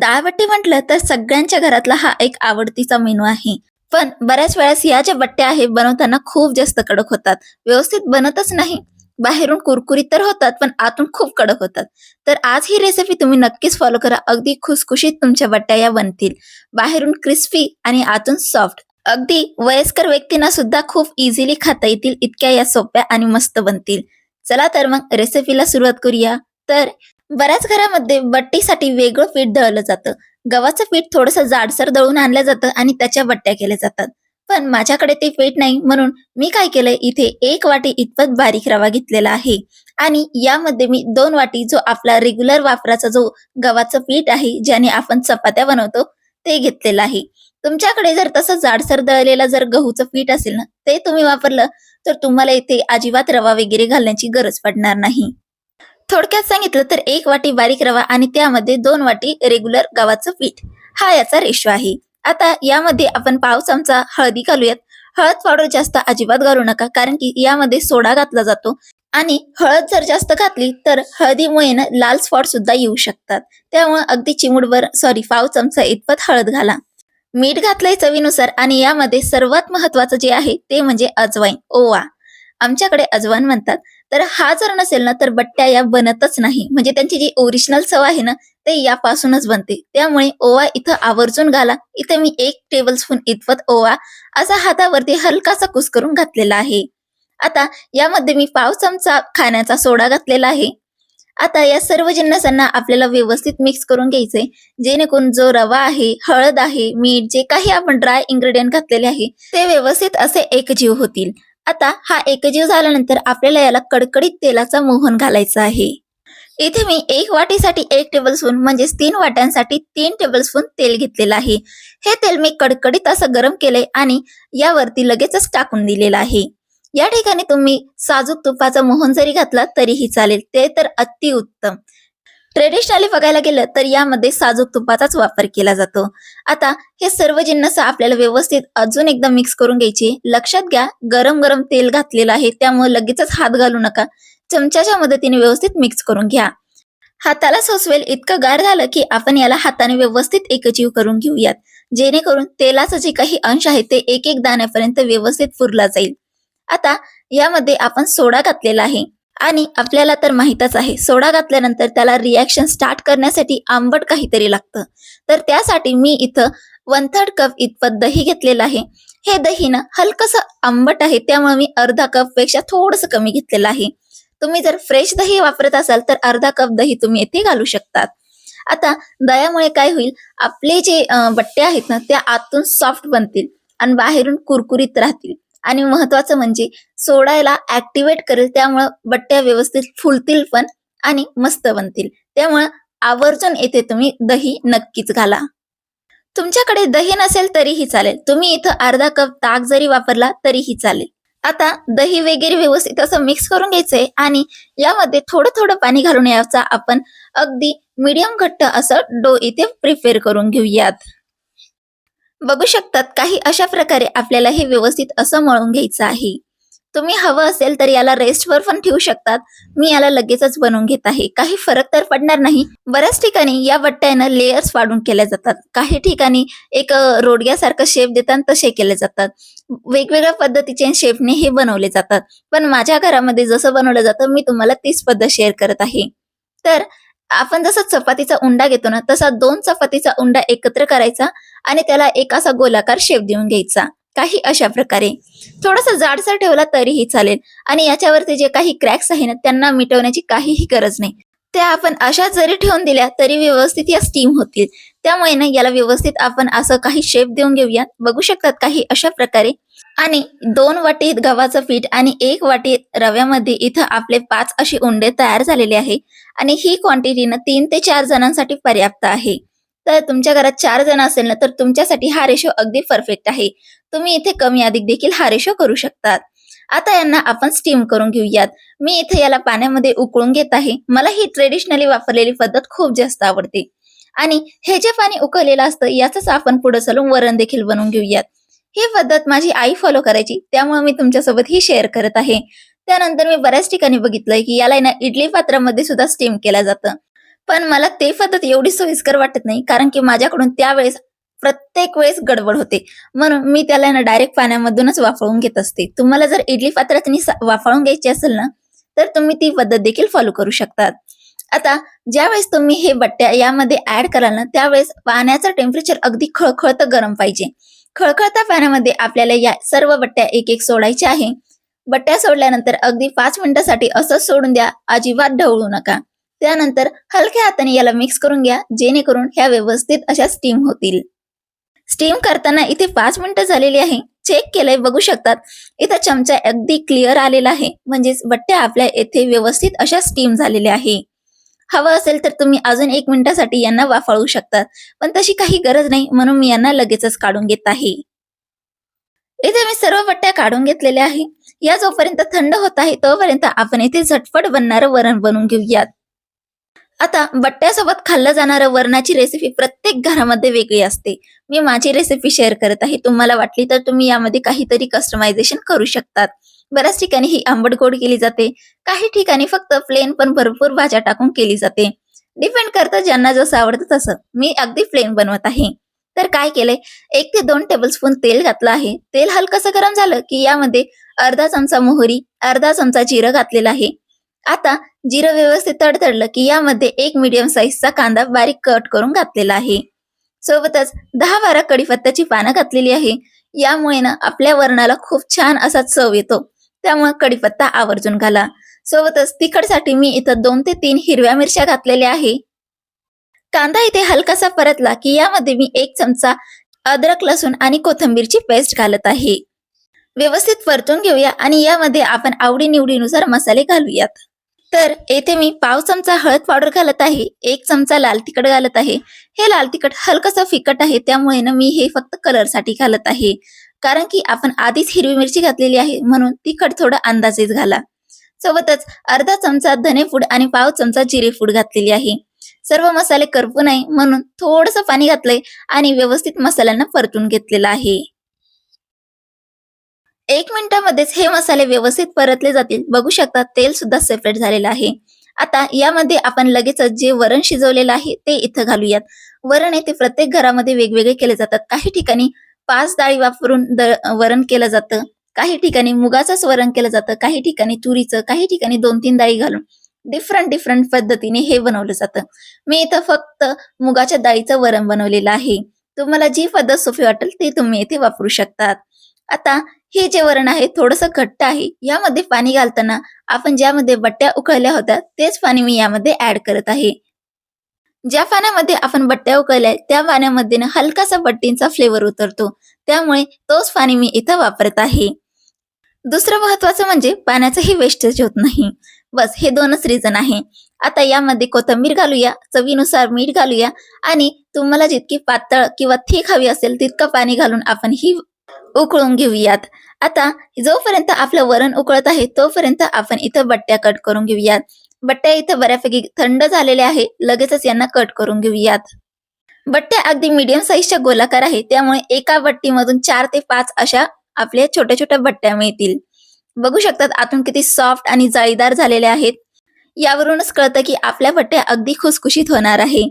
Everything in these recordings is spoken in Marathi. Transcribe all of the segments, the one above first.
डाळबट्टी म्हटलं तर सगळ्यांच्या घरातला हा एक आवडतीचा मेनू आहे. पण बऱ्याच वेळेस या ज्या बट्ट्या आहेत बनवताना खूप जास्त कडक होतात. व्यवस्थित बनतच नाही. बाहेरून कुरकुरीत तर होतात पण आतून खूप कडक होतात. तर आज ही रेसिपी तुम्ही नक्कीच फॉलो करा. अगदी खुसखुशीत तुमच्या बट्ट्या या बनतील. बाहेरून क्रिस्पी आणि आतून सॉफ्ट अगदी वयस्कर व्यक्तींना सुद्धा खूप इझिली खाता येतील इतक्या या सोप्या आणि मस्त बनतील. चला तर मग रेसिपीला सुरुवात करूया. तर बऱ्याच घरामध्ये बट्टीसाठी वेगळं पीठ दळलं जातं. गव्हाचं पीठ थोडंसं जाडसर दळून आणलं जातं आणि त्याच्या बट्ट्या केल्या जातात. पण माझ्याकडे ते पीठ नाही म्हणून मी काय केलंय इथे एक वाटी इतपत बारीक रवा घेतलेला आहे. आणि यामध्ये मी दोन वाटी जो आपला रेग्युलर वापराचा जो गव्हाचं पीठ आहे ज्याने आपण चपात्या बनवतो ते घेतलेलं आहे. तुमच्याकडे जर तसं जाडसर दळलेला जर गहूचं पीठ असेल ना ते तुम्ही वापरलं तर तुम्हाला इथे अजिबात रवा वगैरे घालण्याची गरज पडणार नाही. थोडक्यात सांगितलं तर एक वाटी बारीक रवा आणि त्यामध्ये दोन वाटी रेग्युलर गव्हाचं पीठ. हा याचा रेशो आहे. आता यामध्ये आपण पाव चमचा हळदी घालूयात. हळद पावडर जास्त अजिबात घालू नका कारण की यामध्ये सोडा घातला जातो. आणि हळद जर जास्त घातली तर हळदीमुळे ना लाल स्पॉट सुद्धा येऊ शकतात. त्यामुळे अगदी चिमुडभर सॉरी पाव चमचा इतपत हळद घाला. मीठ घातलंय चवीनुसार आणि यामध्ये सर्वात महत्वाचं जे आहे ते म्हणजे अजवाईन ओवा. आमच्याकडे अजवाईन म्हणतात. तर हा जर नसेल ना तर बट्ट्या या बनतच नाही. म्हणजे त्यांची जी ओरिजिनल चव आहे ना ते यापासूनच बनते. त्यामुळे ओवा इथं आवर्जून घाला. इथे मी एक टेबल स्पून इतपत ओवा असा हातावरती हलकासा कुस करून घातलेला आहे. आता यामध्ये मी पाव चमचा खाण्याचा सोडा घातलेला आहे. आता या सर्व जिन्नसांना आपल्याला व्यवस्थित मिक्स करून घ्यायचंय. जेणेकरून जो रवा आहे हळद आहे मीठ जे काही आपण ड्राय इन्ग्रेडियंट घातलेले आहे ते व्यवस्थित असे एकजीव होतील. आता हा एकजीव झाल्यानंतर आपल्याला याला कडकडीत तेलाचा मोहन घालायचा आहे. इथे मी एक वाटीसाठी एक टेबलस्पून म्हणजेच तीन वाट्यांसाठी तीन टेबलस्पून तेल घेतलेलं आहे. हे तेल मी कडकडीत असं गरम केलंय आणि यावरती लगेचच टाकून दिलेलं आहे. या ठिकाणी तुम्ही साजूक तुपाचा मोहन जरी घातला तरीही चालेल. ते तर अतिउत्तम. ट्रेडिशनली बघायला गेलं तर यामध्ये साजूक तुपाचाच वापर केला जातो. आता हे सर्व जिन्नस आपल्याला व्यवस्थित अजून एकदा मिक्स करून घ्यायचे. लक्षात घ्या गरम गरम तेल घातलेलं आहे त्यामुळे लगेचच हात घालू नका. चमच्याच्या मदतीने व्यवस्थित मिक्स करून घ्या. हाताला सोसवेल इतकं गार झालं की आपण याला हाताने व्यवस्थित एकजीव करून घेऊयात. जेणेकरून तेलाचं जे काही अंश आहे ते एक एक दाण्यापर्यंत व्यवस्थित पुरला जाईल. आता यामध्ये आपण सोडा घातलेला आहे. आणि आपल्याला तर माहीतच आहे सोडा घातल्यानंतर त्याला रिॲक्शन स्टार्ट करण्यासाठी आंबट काहीतरी लागतं. तर त्यासाठी मी इथं वन थर्ड कप इतपत दही घेतलेलं आहे. हे दही ना हलकस आंबट आहे त्यामुळे मी अर्धा कपपेक्षा थोडस कमी घेतलेलं आहे. तुम्ही जर फ्रेश दही वापरत असाल तर अर्धा कप दही तुम्ही येथे घालू शकतात. आता दह्यामुळे काय होईल आपले जे बट्टे आहेत ना त्या आतून सॉफ्ट बनतील आणि बाहेरून कुरकुरीत राहतील. आणि महत्वाचं म्हणजे सोडायला ऍक्टिवेट करेल त्यामुळं बट्ट्या व्यवस्थित फुलतील पण आणि मस्त बनतील. त्यामुळं आवर्जून येथे तुम्ही दही नक्कीच घाला. तुमच्याकडे दही नसेल तरीही चालेल. तुम्ही इथं अर्धा कप ताक जरी वापरला तरीही चालेल. आता दही वगैरे व्यवस्थित असं मिक्स करून घ्यायचंय आणि यामध्ये थोडं थोडं पाणी घालून याचा आपण अगदी मीडियम घट्ट असं डो इथे प्रिपेअर करून घेऊयात. बघू शकतात काही अशा प्रकारे आपल्याला हे व्यवस्थित असं मळून घ्यायचं आहे. तुम्ही हवं असेल तर याला रेस्टवर पण ठेवू शकतात. मी याला लगेचच बनवून घेत आहे. काही फरक तर पडणार नाही. बऱ्याच ठिकाणी या बट्ट्यानं लेयर्स वाढून केल्या जातात. काही ठिकाणी एक रोडग्यासारखं शेप देतात तसे केले जातात. वेगवेगळ्या पद्धतीचे शेपने हे बनवले जातात. पण माझ्या घरामध्ये जसं बनवलं जातं मी तुम्हाला तीच पद्धत शेअर करत आहे. तर आपण जसा चपातीचा उंडा घेतो ना तसा दोन चपातीचा उंडा एकत्र करायचा आणि त्याला एक असा गोलाकार शेप देऊन घ्यायचा. काही अशा प्रकारे. थोडासा जाडसर ठेवला तरीही चालेल. आणि याच्यावरती जे काही क्रॅक्स आहे ना त्यांना मिटवण्याची काहीही गरज नाही. त्या आपण अशा जरी ठेवून दिल्या तरी व्यवस्थित या स्टीम होतील. त्यामुळे ना याला व्यवस्थित आपण असं काही शेप देऊन घेऊया. बघू शकतात काही अशा प्रकारे. आणि दोन वाटीत गव्हाचं पीठ आणि एक वाटी रव्यामध्ये इथं आपले पाच अशी उंडे तयार झालेले आहे. आणि ही क्वांटिटी ना तीन ते चार जणांसाठी पर्याप्त आहे. तर तुमच्या घरात चार जण असेल ना तर तुमच्यासाठी हा रेशो अगदी परफेक्ट आहे. तुम्ही इथे कमी अधिक देखील हा रेशो करू शकतात. आता यांना आपण स्टीम करून घेऊयात. मी इथे याला पाण्यामध्ये उकळून घेत आहे. मला ही ट्रेडिशनली वापरलेली पद्धत खूप जास्त आवडते. आणि हे जे पाणी उकळलेलं असतं याच आपण पुढे चालून वरण देखील बनवून घेऊयात. ही पद्धत माझी आई फॉलो करायची. त्यामुळे मी तुमच्यासोबत ही शेअर करत आहे. त्यानंतर मी बऱ्याच ठिकाणी बघितलंय की याला ना इडली पात्रामध्ये सुद्धा स्टीम केलं जातं. पण मला ते पद्धत एवढी सोयीस्कर वाटत नाही कारण की माझ्याकडून त्यावेळेस प्रत्येक वेळेस गडबड होते. म्हणून मी त्याला ना डायरेक्ट पाण्यामधूनच वाफळून घेत असते. तुम्हाला जर इडली पात्रातनी वाफळून घ्यायची असेल ना तर तुम्ही ती पद्धत देखील फॉलो करू शकतात. आता ज्यावेळेस तुम्ही हे बट्ट्या यामध्ये ऍड कराल ना त्यावेळेस पाण्याचं टेम्परेचर अगदी खळखळत गरम पाहिजे. खळखळता पाण्यामध्ये आपल्याला या सर्व बट्ट्या एक एक सोडायच्या आहे. बट्ट्या सोडल्यानंतर अगदी पाच मिनिटासाठी असंच सोडून द्या. अजिबात ढवळू नका. त्यानंतर हलक्या हाताने याला मिक्स करून घ्या जेणेकरून ह्या व्यवस्थित अशा स्टीम होतील. स्टीम करताना इथे पाच मिनिटं झालेली आहे. चेक केलंय बघू शकतात. इथं चमचा अगदी क्लिअर आलेला आहे. म्हणजेच बट्ट्या आपल्या येथे व्यवस्थित अशा स्टीम झालेल्या आहे. हवं असेल तर तुम्ही अजून एक मिनिटासाठी यांना वाफाळू शकतात पण तशी काही गरज नाही म्हणून मी यांना लगेचच काढून घेत आहे. इथे मी सर्व पट्ट्या काढून घेतलेल्या आहे. या जोपर्यंत थंड होत आहे तोपर्यंत आपण इथे झटपट बनणारं वरण बनवून घेऊयात. आता बट्ट्यासोबत खाल्लं जाणारं वरणाची रेसिपी प्रत्येक घरामध्ये वेगळी असते. मी माझी रेसिपी शेअर करत आहे. तुम्हाला वाटली तर तुम्ही यामध्ये काहीतरी कस्टमायझेशन करू शकतात. बऱ्याच ठिकाणी ही आंबट गोड केली जाते. काही ठिकाणी फक्त प्लेन पण भरपूर भाज्या टाकून केली जाते. डिपेंड करतं ज्यांना जसं आवडतं तसं. मी अगदी प्लेन बनवत आहे. तर काय केलंय? एक ते दोन टेबलस्पून तेल घातलं आहे. तेल हलकसं गरम झालं की यामध्ये अर्धा चमचा मोहरी अर्धा चमचा जिरं घातलेलं आहे. आता जिरं व्यवस्थित तडतडलं की यामध्ये एक मीडियम साईजचा कांदा बारीक कट करून घातलेला आहे. सोबतच दहा बारा कडीपत्त्याची पानं घातलेली आहे. यामुळे ना आपल्या वरणाला खूप छान असा चव येतो. त्यामुळे कडीपत्ता आवर्जून घाला. सोबतच तिखटसाठी मी इथं दोन ते तीन हिरव्या मिरच्या घातलेल्या आहे. कांदा इथे हलकासा परतला की यामध्ये मी एक चमचा अद्रक लसूण आणि कोथिंबीरची पेस्ट घालत आहे. व्यवस्थित परतून घेऊया आणि यामध्ये आपण आवडी निवडीनुसार मसाले घालूयात. तर येथे मी पाव चमचा हळद पावडर घालत आहे एक चमचा लाल तिखट घालत आहे. हे लाल तिखट हलकसं फिकट आहे त्यामुळे ना मी हे फक्त कलरसाठी घालत आहे. कारण की आपण आधीच हिरवी मिरची घातलेली आहे म्हणून तिखट थोडं अंदाजेच घाला. सोबतच अर्धा चमचा धने फूड आणि पाव चमचा जिरे फूड घातलेली आहे. सर्व मसाले करपू नये म्हणून थोडस पाणी घातलंय आणि व्यवस्थित मसाल्यांना परतून घेतलेलं आहे. एक मिनिटामध्येच हे मसाले व्यवस्थित परतले जातील. बघू शकता तेल सुद्धा सेपरेट झालेलं आहे. आता यामध्ये आपण लगेचच जे वरण शिजवलेलं आहे ते इथं घालूयात. वरण येथे प्रत्येक घरामध्ये वेगवेगळे केले जातात. काही ठिकाणी पाच डाळी वापरून द- वरण केलं जातं. काही ठिकाणी मुगाचंच वरण केलं जातं काही ठिकाणी तुरीचं काही ठिकाणी दोन तीन डाळी घालून. डिफरंट डिफरंट पद्धतीने हे बनवलं जातं. मी इथं फक्त मुगाच्या डाळीचं वरण बनवलेलं आहे. तुम्हाला जी पद्धत सोपी वाटेल ती तुम्ही इथे वापरू शकतात. आता हे जे वरण आहे थोडंसं घट्ट आहे. यामध्ये पाणी घालताना आपण ज्यामध्ये बट्ट्या उकळल्या होत्या तेच पाणी मी यामध्ये ऍड करत आहे. ज्या पाण्यामध्ये आपण बट्ट्या उकळल्या त्या पाण्यामध्ये ना हलकासा बट्टींचा फ्लेवर उतरतो. त्यामुळे तोच पाणी मी इथं वापरत आहे. दुसरं महत्वाचं म्हणजे पाण्याचंही वेस्टेज होत नाही. बस हे दोनच रिझन आहे. आता यामध्ये कोथिंबीर घालूया चवीनुसार मीठ घालूया आणि तुम्हाला जितकी पातळ किंवा थिक हवी असेल तितकं पाणी घालून आपण ही उकळून घेऊयात. आता जोपर्यंत आपलं वरण उकळत आहे तोपर्यंत आपण इथं बट्ट्या कट करून घेऊयात. बट्ट्या इथे बऱ्यापैकी थंड झालेल्या आहे. लगेचच यांना कट करून घेऊयात. बट्ट्या अगदी मीडियम साईजच्या गोलाकार आहे. त्यामुळे एका बट्टीमधून चार ते पाच अशा आपल्या छोट्या छोट्या बट्ट्या मिळतील. बघू शकतात आतून किती सॉफ्ट आणि जाळीदार झालेल्या आहेत. यावरूनच कळतं की आपल्या बट्ट्या अगदी खुसखुशीत होणार आहे.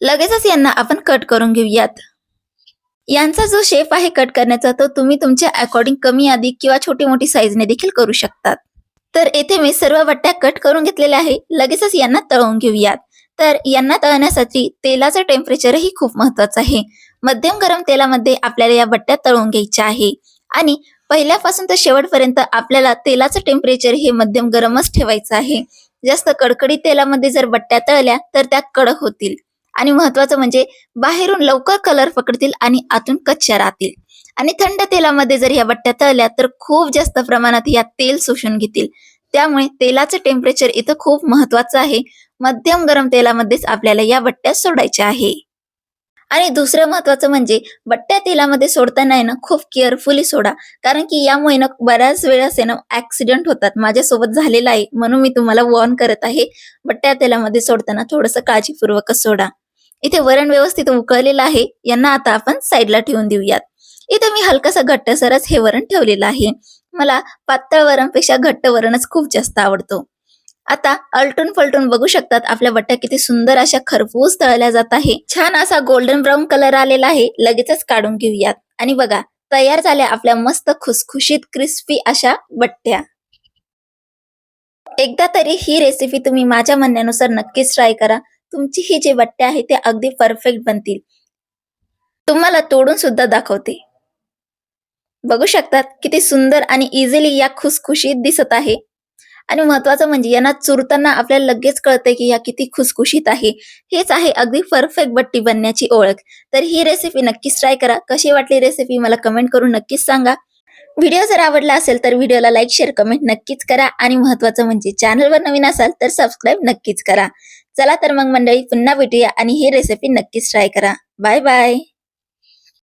लगेचच यांना आपण कट करून घेऊयात. यांचा जो शेप आहे कट करण्याचा तो तुम्ही तुमच्या अकॉर्डिंग कमी अधिक किंवा छोटी मोठी साईजने देखील करू शकतात. तर येथे मी सर्व बट्ट्या कट करून घेतलेल्या आहे. लगेचच यांना तळून घेऊयात. तर यांना तळण्यासाठी तेलाचं टेम्परेचरही खूप महत्वाचं आहे. मध्यम गरम तेलामध्ये आपल्याला या बट्ट्या तळून घ्यायच्या आहे. आणि पहिल्यापासून तर शेवटपर्यंत आपल्याला तेलाचं टेम्परेचर हे मध्यम गरमच ठेवायचं आहे. जास्त कडकडीत तेलामध्ये जर बट्ट्या तळल्या तर त्या कडक होतील. आणि महत्वाचं म्हणजे बाहेरून लवकर कलर पकडतील आणि आतून कच्च्या राहतील. आणि थंड तेलामध्ये जर ह्या बट्ट्या तळल्या तर खूप जास्त प्रमाणात या तेल शोषून घेतील. त्यामुळे तेलाचं टेम्परेचर इथं खूप महत्वाचं आहे. मध्यम गरम तेलामध्येच आपल्याला या बट्ट्या सोडायच्या आहे. आणि दुसरं महत्वाचं म्हणजे बट्ट्या तेलामध्ये सोडताना आहे ना खूप केअरफुली सोडा. कारण की यामुळे ना बऱ्याच वेळेस आहे ना ऍक्सिडेंट होतात. माझ्यासोबत झालेला आहे म्हणून मी तुम्हाला वॉर्न करत आहे. बट्ट्या तेलामध्ये सोडताना थोडंसं काळजीपूर्वकच सोडा. इथे वरण व्यवस्थित उकळलेलं आहे. यांना आता आपण साईडला ठेवून देऊयात. इथे मी हलकासा घट्टसरच हे वरण ठेवलेलं आहे. मला पातळ वरणपेक्षा घट्ट वरणच खूप जास्त आवडतो. आता अलटून पलटून बघू शकतात आपल्या बट्ट्या किती सुंदर अशा खरपूस तळल्या जात आहे. छान असा गोल्डन ब्राऊन कलर आलेला आहे. लगेचच काढून घेऊयात. आणि बघा तयार झाल्या आपल्या मस्त खुसखुशीत क्रिस्पी अशा बट्ट्या एकदा तरी ही रेसिपी तुम्ही माझ्या म्हणण्यानुसार नक्कीच ट्राय करा. तुमची ही जे बट्टे आहे ते अगदी परफेक्ट बनतील. तुम्हाला तोडून सुद्धा दाखवते. बघू शकतात किती सुंदर आणि इझिली या खुसखुशीत दिसत आहे. आणि महत्वाचं म्हणजे यांना चुरताना आपल्याला लगेच कळतंय की या किती खुसखुशीत आहे. हेच आहे अगदी परफेक्ट बट्टी बनण्याची ओळख. तर ही रेसिपी नक्कीच ट्राय करा. कशी वाटली रेसिपी मला कमेंट करून नक्कीच सांगा. व्हिडिओ जर आवडला असेल तर व्हिडिओला लाईक शेअर कमेंट नक्कीच करा. आणि महत्वाचं म्हणजे चॅनलवर नवीन असाल तर सबस्क्राईब नक्कीच करा. चला तर मग मंडळी पुन्हा भेटूया आणि ही रेसिपी नक्कीच ट्राय करा. Bye bye